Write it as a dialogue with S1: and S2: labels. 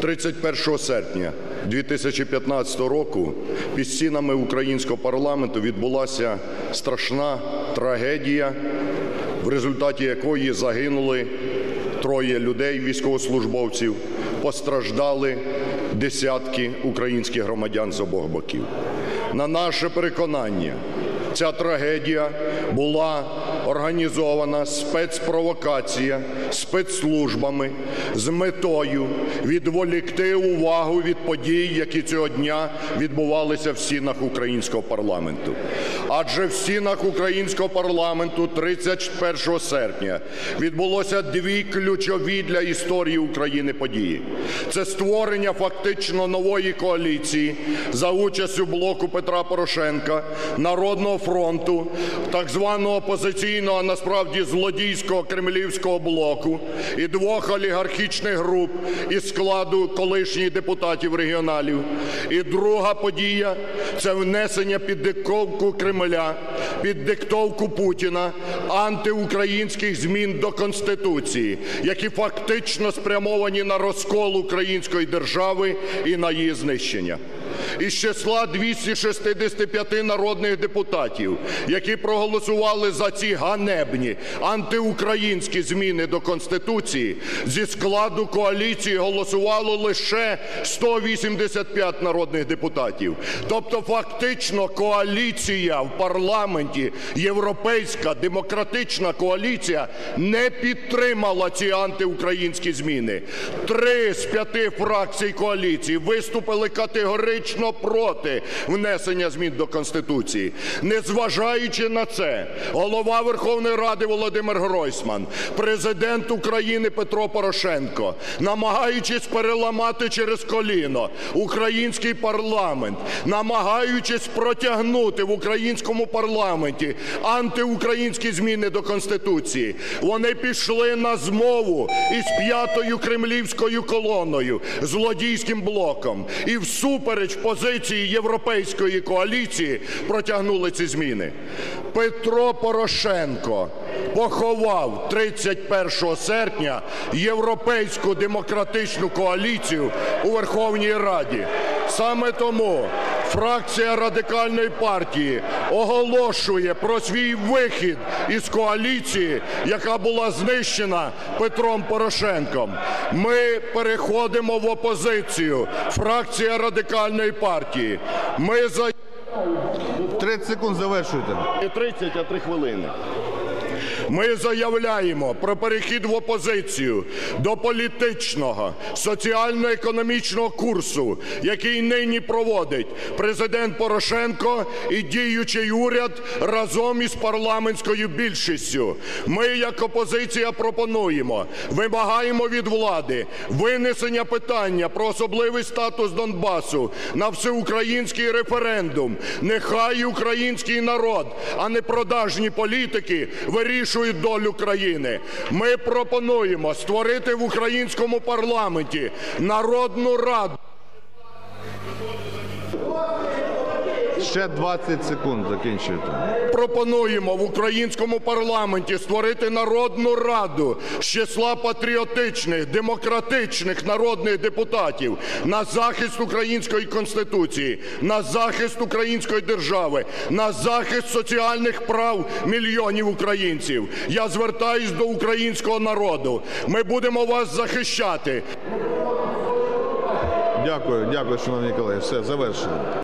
S1: 31 серпня 2015 року під стінами українського парламенту відбулася страшна трагедія, в результаті якої загинули троє людей, військовослужбовців, постраждали десятки українських громадян з обох боків. На наше переконання, ця трагедія була організована спецпровокація спецслужбами з метою відволікти увагу від подій, які цього дня відбувалися в стінах українського парламенту. Адже в стінах українського парламенту 31 серпня відбулося дві ключові для історії України події. Це створення фактично нової коаліції за участю блоку Петра Порошенка, Народного фронту, так званого опозиційного, а насправді злодійського кремлівського блоку і двох олігархічних груп із складу колишніх депутатів регіоналів. І друга подія це внесення під диктовку Кремля, під диктовку Путіна антиукраїнських змін до Конституції, які фактично спрямовані на розкол української держави і на її знищення. Із числа 265 народних депутатів, які проголосували за ці ганебні антиукраїнські зміни до Конституції, зі складу коаліції голосувало лише 185 народних депутатів. Тобто фактично коаліція в парламенті, європейська демократична коаліція не підтримала ці антиукраїнські зміни. Три з п'яти фракцій коаліції виступили категорично проти внесення змін до Конституції. Незважаючи на це, голова Верховної Ради Володимир Гройсман, Президент України Петро Порошенко, намагаючись переламати через коліно український парламент, намагаючись протягнути в українському парламенті антиукраїнські зміни до Конституції, вони пішли на змову із п'ятою кремлівською колоною, злодійським блоком і всупереч позиції європейської коаліції протягнули ці зміни. Петро Порошенко поховав 31 серпня європейську демократичну коаліцію у Верховній Раді. Саме тому фракція радикальної партії оголошує про свій вихід із коаліції, яка була знищена Петром Порошенком. Ми переходимо в опозицію. Фракція радикальної партії. Ми за
S2: 30 секунд завершуйте.
S1: не 30, а 3 хвилини. Ми заявляємо про перехід в опозицію до політичного, соціально-економічного курсу, який нині проводить Президент Порошенко і діючий уряд разом із парламентською більшістю. Ми, як опозиція, пропонуємо, вимагаємо від влади винесення питання про особливий статус Донбасу на всеукраїнський референдум. Нехай український народ, а не продажні політики вирішують долю країни. Ми пропонуємо створити в українському парламенті народну раду.
S2: Ще 20 секунд закінчуйте.
S1: Пропонуємо в українському парламенті створити народну раду з числа патріотичних, демократичних народних депутатів на захист української конституції, на захист української держави, на захист соціальних прав мільйонів українців. Я звертаюсь до українського народу. Ми будемо вас захищати.
S2: Дякую, дякую, шановні колеги. Все, завершено.